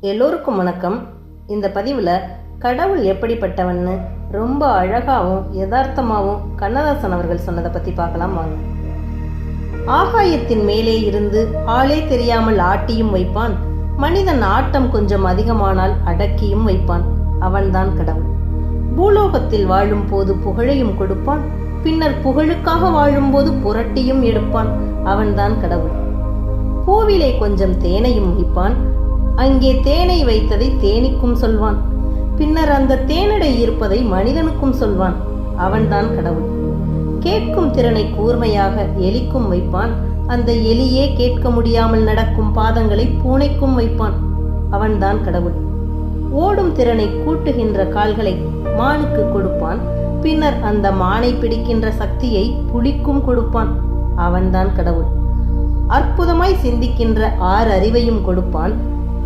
எல்லோருக்கும் வணக்கம். இந்த பதிவில் கடவுள் எப்படிப்பட்டவன்னு ரொம்ப அழகாகவும் யதார்த்தமாகவும் கண்ணதாசன் அவர்கள் சொன்னதை பற்றி பார்க்கலாம் வாங்க. ஆகாயத்தின் மேலே இருந்து ஆளே தெரியாமல் ஆட்டியும் வைப்பான். மனிதன் ஆட்டம் கொஞ்சம் அதிகமானால் அடக்கியும் வைப்பான். அவன்தான் கடவுள். பூலோகத்தில் வாழும் போது புகழையும் கொடுப்பான். பின்னர் புகழுக்காக வாழும்போது புரட்டியும் எடுப்பான். அவன்தான் கடவுள். பூவிலே கொஞ்சம் தேனையும் வைப்பான். அங்கே தேனை வைத்ததை தேனிக்கும் சொல்வான். பின்னர் அந்த தேனடை இருப்பதை மனிதனுக்கும் சொல்வான். அவன்தான் கடவுள். கேட்கும் திறனை கூர்மையாக எலிக்கும் வைப்பான். அந்த எலியே கேட்க முடியாமல் நடக்கும் பாதங்களை பூனைக்கும் வைப்பான். அவன்தான் கடவுள். ஓடும் திறனை கூட்டுகின்ற கால்களை மானுக்கு கொடுப்பான். பின்னர் அந்த மானை பிடிக்கின்ற சக்தியை புலிக்கும் கொடுப்பான். அவன்தான் கடவுள். அற்புதமாய் சிந்திக்கின்ற ஆறு அறிவையும் கொடுப்பான்.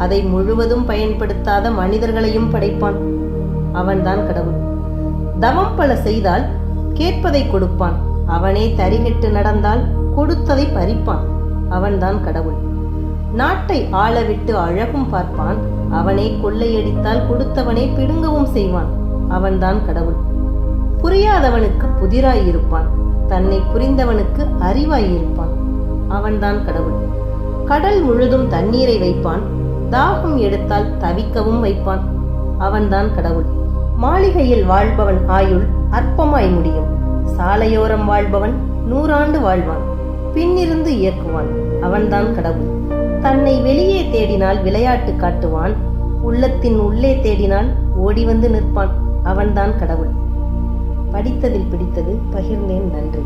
அதை முழுவதும் பயன்படுத்தாத மனிதர்களையும் படைப்பான். அவன்தான் கடவுள். தவம் பல செய்தால் கேட்பதை கொடுப்பான். அவனே தரிகெட்டு நடந்தால் கொடுத்ததை பறிப்பான். அவன்தான் கடவுள். நாட்டை ஆளவிட்டு அழகும் பார்ப்பான். அவனே கொள்ளையடித்தால் கொடுத்தவனே பிடுங்கவும் செய்வான். அவன்தான் கடவுள். புரியாதவனுக்கு புதிராயிருப்பான். தன்னை புரிந்தவனுக்கு அறிவாயிருப்பான். அவன்தான் கடவுள். கடல் முழுதும் தண்ணீரை வைப்பான். தாகம் எடுத்தால் தவிக்கவும் வைப்பான். அவன்தான் கடவுள். மாளிகையில் வாழ்பவன் ஆயுள் அற்பமாய் முடியும். சாலையோரம் வாழ்பவன் நூறாண்டு வாழ்வான். பின்னிருந்து இயக்குவான். அவன்தான் கடவுள். தன்னை வெளியே தேடினால் விளையாட்டு காட்டுவான். உள்ளத்தின் உள்ளே தேடினால் ஓடி வந்து நிற்பான். அவன்தான் கடவுள். படித்ததில் பிடித்தது பகிர்ந்தேன் நன்றி.